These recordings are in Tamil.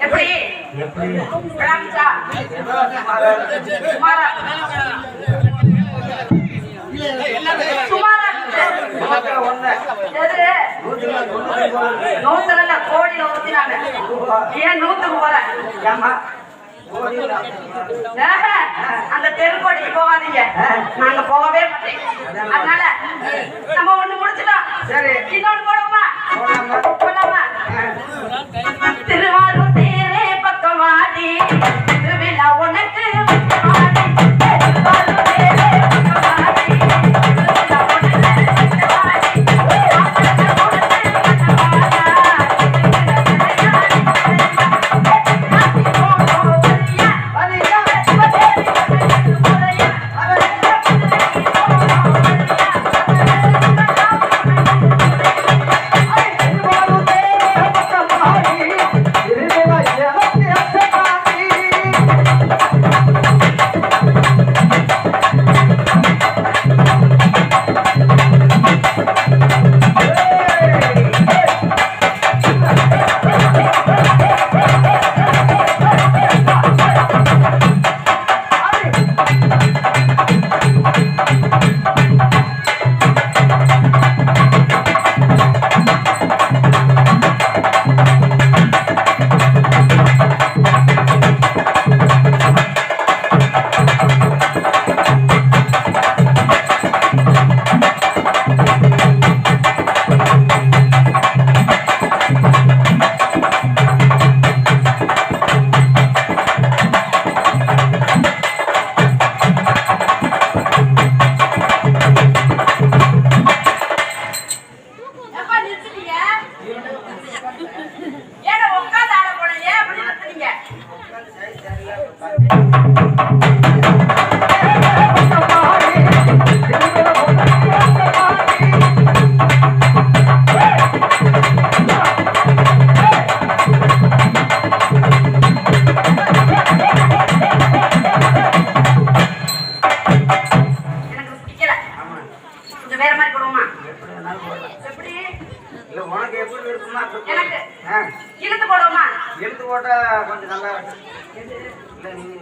எப்படி எப்படி சுமாரா சுமாரா நூத்துல கோடியில ஊத்தினாங்க ஏன் நூத்துக்கு போற ஏம்மா? அந்த தெருக்கோடிக்கு போகாதீங்க நாங்க போகவே மாட்டேன் அதனால நம்ம ஒண்ணு முடிச்சிட்டோம் சரி. இன்னொன்னு போடுவோமா போலாமா? போலாமா திருவாரூர்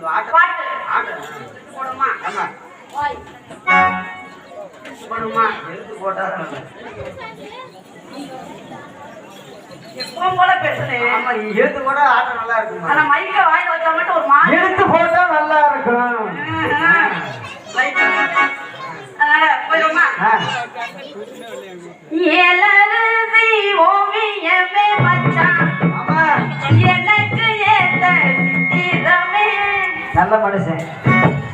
பாட்டு. போடுவோமா? ஆமா. போடுவோமா? இழுத்து போட்டா. எப்பவும் போல பேசுனேன். ஆமா, இழுத்து போட்டா ஆட்டம் நல்லா இருக்குமா? ஆனா மைக்க வாயில வச்சா மட்டும் ஒரு மாதிரி இழுத்து போட்டா casa.